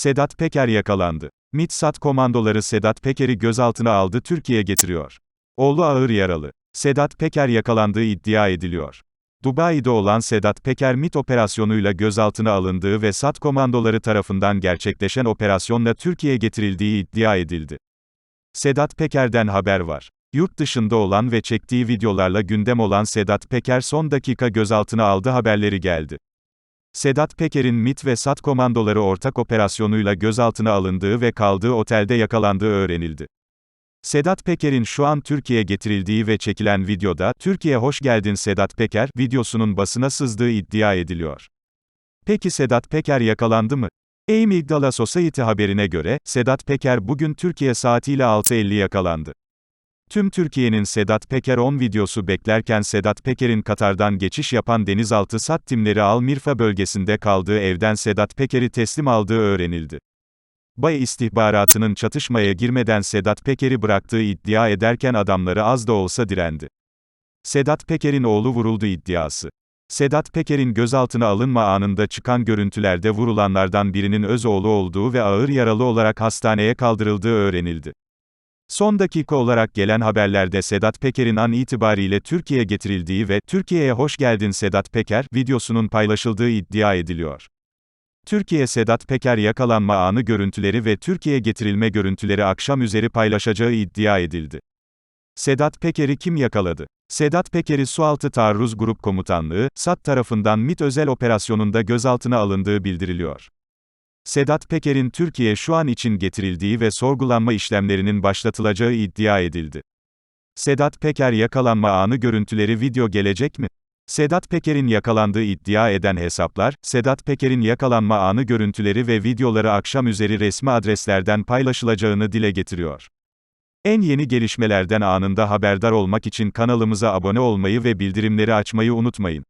Sedat Peker yakalandı. MİT-SAT komandoları Sedat Peker'i gözaltına aldı Türkiye getiriyor. Oğlu ağır yaralı. Sedat Peker yakalandığı iddia ediliyor. Dubai'de olan Sedat Peker MİT operasyonuyla gözaltına alındığı ve SAT komandoları tarafından gerçekleşen operasyonla Türkiye'ye getirildiği iddia edildi. Sedat Peker'den haber var. Yurt dışında olan ve çektiği videolarla gündem olan Sedat Peker son dakika gözaltına aldı haberleri geldi. Sedat Peker'in MİT ve SAT komandoları ortak operasyonuyla gözaltına alındığı ve kaldığı otelde yakalandığı öğrenildi. Sedat Peker'in şu an Türkiye'ye getirildiği ve çekilen videoda, Türkiye hoş geldin Sedat Peker, videosunun basına sızdığı iddia ediliyor. Peki Sedat Peker yakalandı mı? Amygdala Society haberine göre, Sedat Peker bugün Türkiye saatiyle 6.50 yakalandı. Tüm Türkiye'nin Sedat Peker 10 videosu beklerken Sedat Peker'in Katar'dan geçiş yapan denizaltı SAT timleri Al Mirfa bölgesinde kaldığı evden Sedat Peker'i teslim aldığı öğrenildi. Bay istihbaratının çatışmaya girmeden Sedat Peker'i bıraktığı iddia ederken adamları az da olsa direndi. Sedat Peker'in oğlu vuruldu iddiası. Sedat Peker'in gözaltına alınma anında çıkan görüntülerde vurulanlardan birinin öz oğlu olduğu ve ağır yaralı olarak hastaneye kaldırıldığı öğrenildi. Son dakika olarak gelen haberlerde Sedat Peker'in an itibariyle Türkiye'ye getirildiği ve Türkiye'ye hoş geldin Sedat Peker videosunun paylaşıldığı iddia ediliyor. Türkiye Sedat Peker yakalanma anı görüntüleri ve Türkiye'ye getirilme görüntüleri akşam üzeri paylaşacağı iddia edildi. Sedat Peker'i kim yakaladı? Sedat Peker'i Sualtı Taarruz Grup Komutanlığı, SAT tarafından MİT özel operasyonunda gözaltına alındığı bildiriliyor. Sedat Peker'in Türkiye şu an için getirildiği ve sorgulanma işlemlerinin başlatılacağı iddia edildi. Sedat Peker yakalanma anı görüntüleri video gelecek mi? Sedat Peker'in yakalandığı iddia eden hesaplar, Sedat Peker'in yakalanma anı görüntüleri ve videoları akşam üzeri resmi adreslerden paylaşılacağını dile getiriyor. En yeni gelişmelerden anında haberdar olmak için kanalımıza abone olmayı ve bildirimleri açmayı unutmayın.